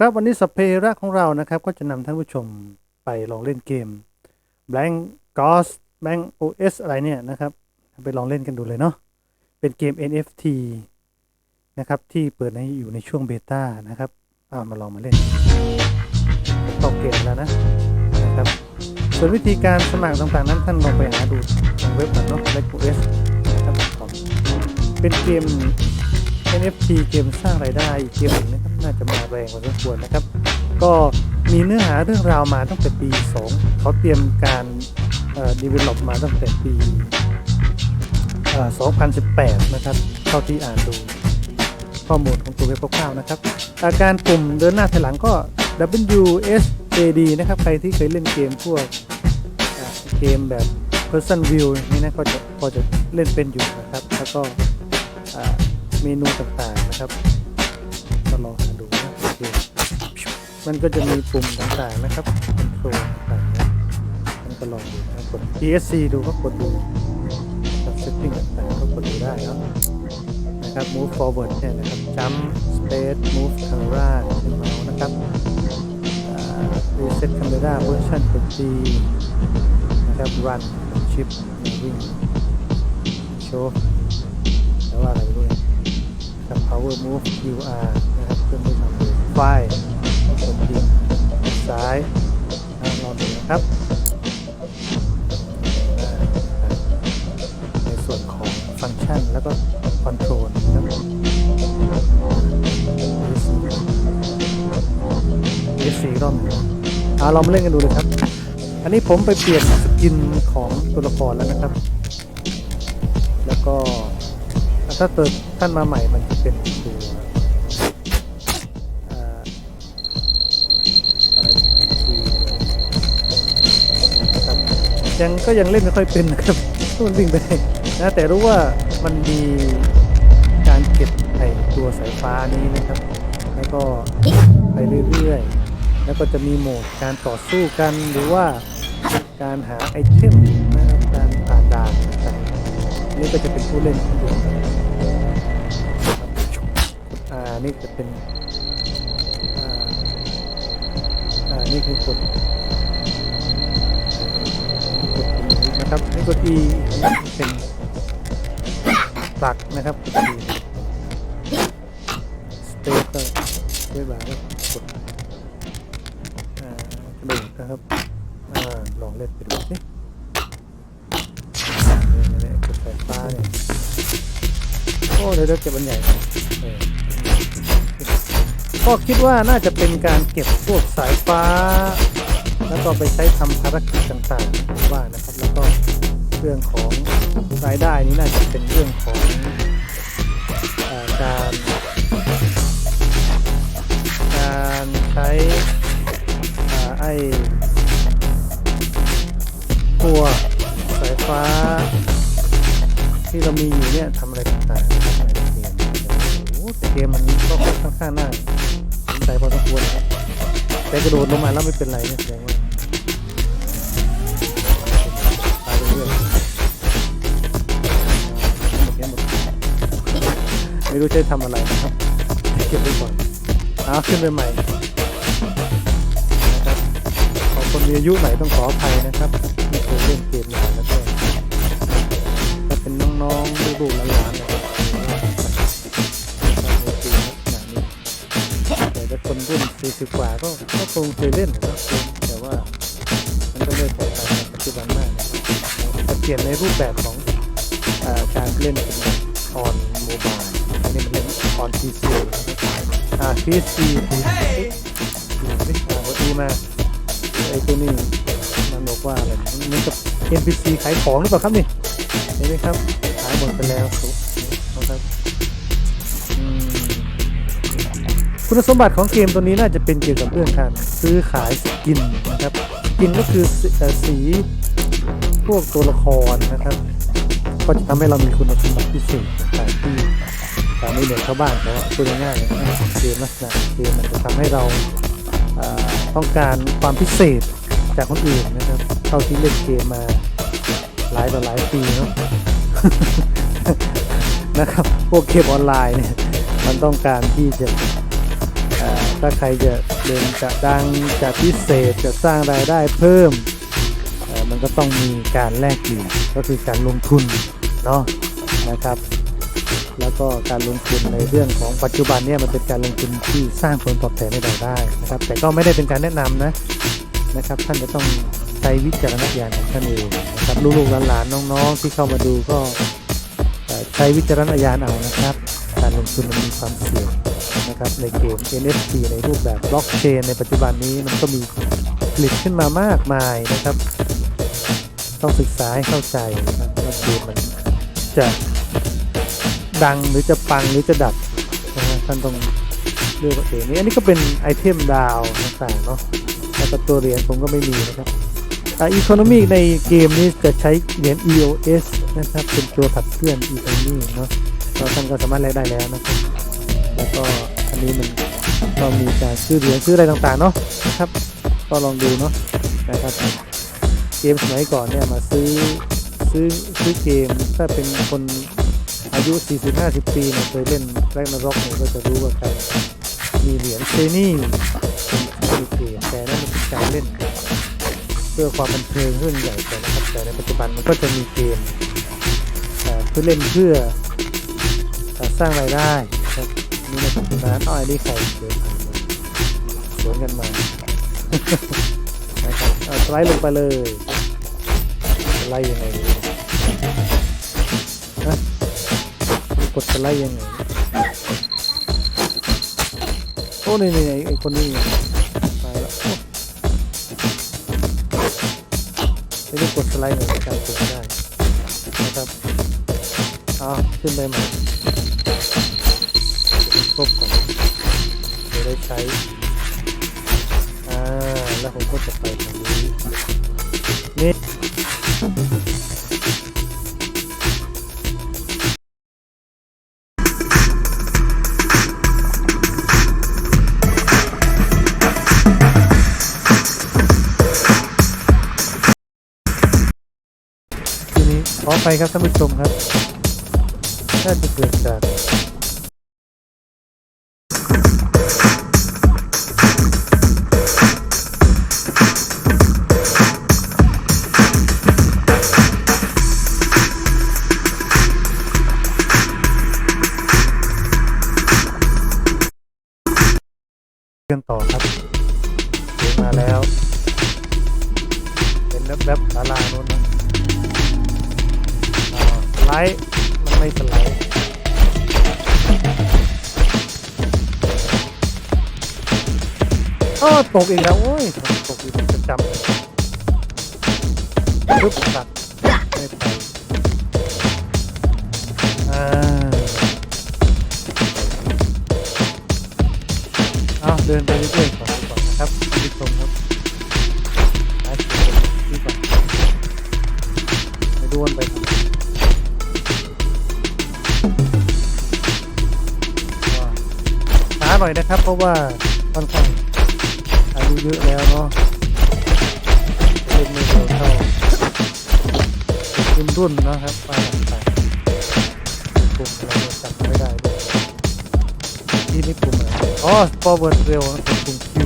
ครับวันนี้สเพระของเรานะครับก็จะนำท่านผู้ชมไปลองเล่นเกม Blank Ghost Blank OS อะไรเนี่ยนะครับ ไปลองเล่นกันดูเลยเนาะเป็นเกม NFT นะครับที่เปิดในอยู่ในช่วงเบต้านะครับเอามาลองมาเล่นเข้าเกมแล้วนะนะครับส่วนวิธีการสมัครต่างๆนั้นท่านลองไปหาดูทางเว็บก่อนเนาะ Blank OS นะครับเป็นเกม NFT เกมสร้างรายได้อีกเกมหนึ่งนะครับน่าจะมาแรงพอสมควรนะครับ ก็มีเนื้อหาเรื่องราวมาตั้งแต่ปี 2 เขาเตรียมการเอ่อ develop มาตั้งแต่ปี 2018 นะครับเท่าที่อ่านดูข้อมูลของตัวเว็บคร่าวๆนะครับอาการปุ่มเดินหน้าถอยหลังก็ WSJD นะครับ ใครที่เคยเล่นเกมพวกเกมแบบ person view นี่นะก็จะพอจะเล่นเป็นอยู่นะครับ แล้วก็ เมนูต่างๆนะครับก็ลองหาดูนะโอเคมันก็จะมีปุ่มต่างๆนะครับคอนโทรลต่างๆนะมันก็ลองดูนะกด ESC ดูก็กดดูกับ setting ต่างๆก็กดดูได้นะนะครับ move forward เนี่ยนะครับ jump space move camera เป็นเมาส์นะครับ reset camera position กด G นะครับ run shift moving show แปลว่าอะไรไม่รู้เนี่ย กับ power move QR นะครับเครื่องมือทำเลยไฟล์กดคลิกซ้ายลองดูนะครับ ในส่วนของฟังก์ชันแล้วก็คอนโทรลนะครับ ESC รอบนึงอ่าเรามาเล่นกันดูเลยครับ อันนี้ผมไปเปลี่ยนสกินของตัวละครแล้วนะครับ แล้วก็ถ้าเติม ท่านมาใหม่มันจะเป็นตัวอะไรคือนะครับยังก็ยังเล่นไม่ค่อยเป็นนะครับมันวิ่งไปได้นะแต่รู้ว่ามันมีการเก็บไอตัวสายฟ้านี้นะครับ แล้วก็ไปเรื่อยๆ แล้วก็จะมีโหมดการต่อสู้กันหรือว่าการหาไอเทมนะครับการผ่านด่านต่างๆอันนี่ก็จะเป็นผู้เล่นที่ดูอ่า นี่จะเป็นอ่าอ่านี่คือกดกดนี้นะครับนี่กด E เป็นปลักนะครับกด E สเตเตอร์เรียบร้อยกดอ่ากระโดดนะครับอ่าลองเล่นไปดูสิกดสายฟ้าเนี่ยโอ้เดี๋ยวเดี๋ยวเก็บอันใหญ่ ก็คิดว่าน่าจะเป็นการเก็บพวกสายฟ้า แล้วก็ไปใช้ทำภารกิจต่างๆว่านะครับ แล้วก็เรื่องของรายได้นี้น่าจะเป็นเรื่องของอการการใช้ไอ้ตัวสายฟ้าที่เรามีอยู่เนี่ยทำอะไรต่างๆ เกมมันก็ค่อนข้างน่าสนใจพอสมควรนะครับแต่กระโดดลงมาแล้วไม่เป็นไรเนี่ยแสดงว่าตายไปเรื่อยหมดเนี่ยหมดไม่รู้จะทำอะไรนะครับเก็บไว้ก่อนเอาขึ้นไปใหม่นะครับขอคนมีอายุหน่อยต้องขออภัยนะครับไม่เคยเล่นเกมนานแล้วก็ถ้าเป็นน้องๆลูกๆหลานๆ ครับแต่ถ้าคนรุ่น40กว่าก็ก็คงเคยเล่นนะครับแต่ว่ามันก็เริ่มแตกต่างจากปัจจุบันมากนะครับจะเปลี่ยนในรูปแบบของอการเล่นเป็นออนโมบายอันนี้มันเล่นออนพีซีอ่าพีซีดูสิอ่าพอดีมาไอ้ตัวนี้มันบอกว่าอะไรมันกับ NPC ขายของหรือเปล่าครับนี่เห็นไหมครับขายหมดไปแล้วครับนะครับ คุณสมบัติของเกมตัวนี้น่าจะเป็นเกี่ยวกับเรื่องการซื้อขายสกินนะครับสกินก็คือส,สีพวกตัวละครนะครับ ก็จะทำให้เรามีคุณสมบัติพิเศษต่างๆที่แต่ไม่เหมือนชาวบ้านแต่ว่าพูดง่ายๆนะเกมลักษณะเกมมันจะทำให้เราต้องการความพิเศษจากคนอื่นนะครับเท่าที่เล่นเกมมาหลายต่อหลายปีเนาะนะครับพวกเกมออนไลน์เนี่ยมันต้องการที่จะ ถ้าใครจะเด่นจะดังจะพิเศษจะสร้างรายได้เพิ่ม มันก็ต้องมีการแลกเปลี่ยนก็คือการลงทุนเนาะนะครับ แล้วก็การลงทุนในเรื่องของปัจจุบันเนี่ยมันเป็นการลงทุนที่สร้างผลตอบแทนให้เราได้นะครับ แต่ก็ไม่ได้เป็นการแนะนำนะนะครับ ท่านจะต้องใช้วิจารณญาณของท่านเองนะครับลูกๆหลานๆน้องๆ ที่เข้ามาดูก็ใช้วิจารณญาณเอานะครับ การลงทุนมันมีความเสี่ยง นะครับในเกม NFT ในรูปแบบบล็อกเชนในปัจจุบันนี้มันก็มีผลิตขึ้นมามากมายนะครับ ต้องศึกษาให้เข้าใจนะครับว่าเกมมันจะดังหรือจะปังหรือจะดับนะฮะท่านต้องเลือกเอาเองนี่อันนี้ก็เป็นไอเทมดาวต่างๆเนาะแล้วก็ตัวเหรียญผมก็ไม่มีนะครับอ่าอีโคโนมีในเกมนี้จะใช้เหรียญ EOS นะครับ เป็นตัวขับเคลื่อนอีโคโนมีเนาะเราท่านก็สามารถแลกได้แล้วนะครับ แล้วก็ นนี้มันก็มีการซื้อเหรียญซื้ออะไรต่างๆเนาะนะครับ ก็ลองดูเนาะนะครับเกมสมัยก่อนเนี่ยมาซื้อซื้อซื้อเกมถ้าเป็นคนอายุ 40-50 ปีเนี่ยเคยเล่นแรกนรกเนี่ยก็จะรู้ว่าการมีเหรียญเซนี่เป็นเกมแต่นั่นมันเป็นการเล่น เพื่อความบันเทิงเรื่องใหญ่แต่นะครับแต่ในปัจจุบันมันก็จะมีเกมเอ่เพื่อเล่นเพื่อสร้างรายได้ นะครับนี่ในปัจจุบันอ้อยนี่ใครเดินผ่านสวนกันมานะครับเอาสไลด์ลงไปเลยไลด์ยังไงนะกดสไลด์ยังไงโอ้นี่นี่ไอ้ไอคนนี้ไงตายละไม่ได้กดสไลด์หน่อยการกดไม่ได้นะครับเอาวขึ้นไปใหม่ ครบก่อนจะได้ใช้ อ่า แล้วผมก็จะไปทางนี้นี่ทีนี้ขอไปครับท่านผู้ชมครับ น่าจะเกิดจาก โอ้ตกอีกแล้วโอ้ยตกอีกประจำปึ๊บตัดไม่ไปอ่าเอาเดินไปเรื่อยๆก่อนดีกว่านะครับท่านผู้ชมครับหาจุดนี่ก่อนไปดูวนไปครับว่าช้าหน่อยนะครับ เพราะว่าค่อนข้าง อายุเยอะแล้วเนาะเล่นไม่เร็วเท่ารุ่นรุ่นนะครับป้าต่างๆกลุ่มอะไรเนี่ยจำไม่ได้ยที่นี่ปุ่มอะไรอ๋อ forward เร็วนะปุ่ม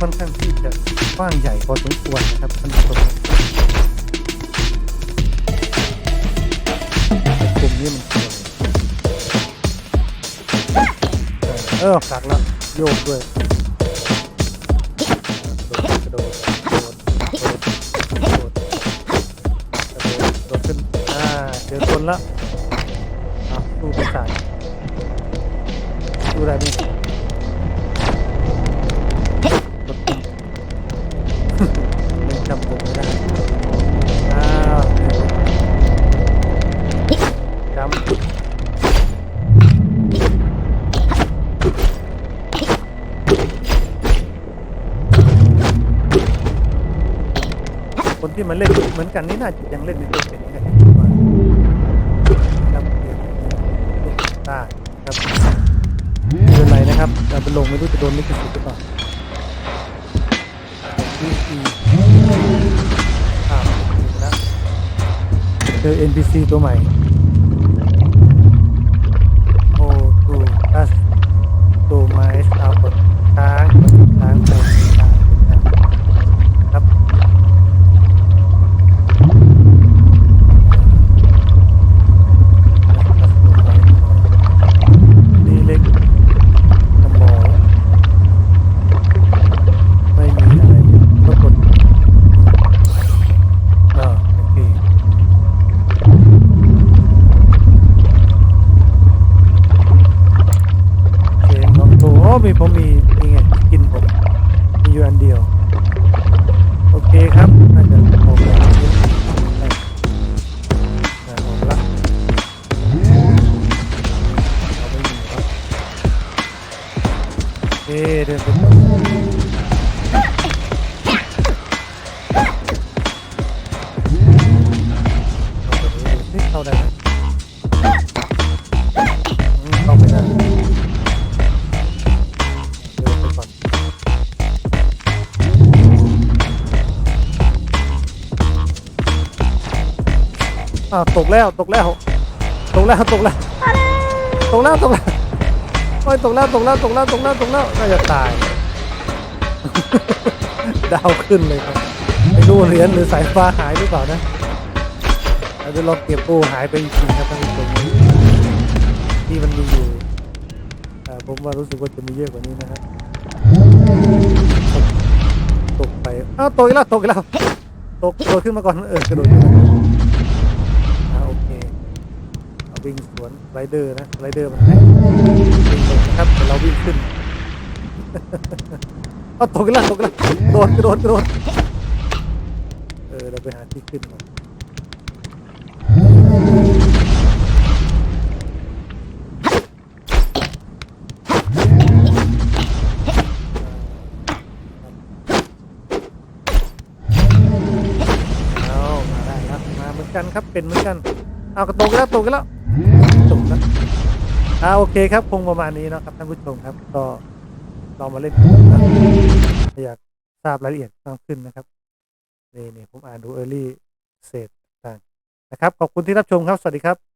ค่อนข้างที่จะกว้างใหญ่พอสมควรนะครับท่านผู้ชมครับกลุ่มนี้มันคืออะไรเออฝากแล้วโยกด้วยกระโดดกระโดดกระโดดกระโดดกระโดดกระโดดขึ้นอ่าเดี๋ยวชนละอะสู้ไปสายสู้ได้ดิ คนที่มาเล่นเหมือนกันนี่น่าจะยังเล่นไม่เป็นกันนะครับนะครับไม่เป็นไรนะครับเราไปลงไม่รู้จะโดนลิขสิทธิ์หรือเปล่าอีอีอ่าแล้วเจอ NPC ตัวใหม่ เข้าได้ไหมเข้าไม่ได้เดินไปก่อนอ้าวตกแล้วตกแล้ว ตกแล้วตกแล้วตกแล้วตกแล้วโอ้ยตกแล้วตกแล้วตกแล้วตกแล้วตกแล้วน่าจะตาย ดาวขึ้นเลยครับไม่รู้เหรียญหรือสายฟ้าหายหรือเปล่านะ เราจะลองเก็บโอ้หายไปจริงครับท่านผู้ชมที่มันมีอยู่ผมว่ารู้สึกว่าจะมีเยอะกว่านี้นะครับตกไปอ้าวตกอีกแล้วตกอีกแล้วตกตัวขึ้นมาก่อนเออกระโดดขึ้นมาโอเคเอาวิ่งสวนไรเดอร์นะไรเดอร์มันให้วิ่งลงนะครับเราวิ่งขึ้นเอาตกอีกแล้วตกอีกแล้วโดดกระโดดกระโดดเออเราไปหาที่ขึ้นก่อนเอา กันครับเป็นเหมือนกันเอากระตกแล้วตกอีกแล้วตกแล้วอ่าโอเคครับคงประมาณนี้นะครับท่านผู้ชมครับ ก็ลองมาเล่นกันนะอยากทราบรายละเอียดมากขึ้นนะครับนี่นี่ผมอ่านดูเอรีเศษต่างนะครับ ขอบคุณที่รับชมครับ สวัสดีครับ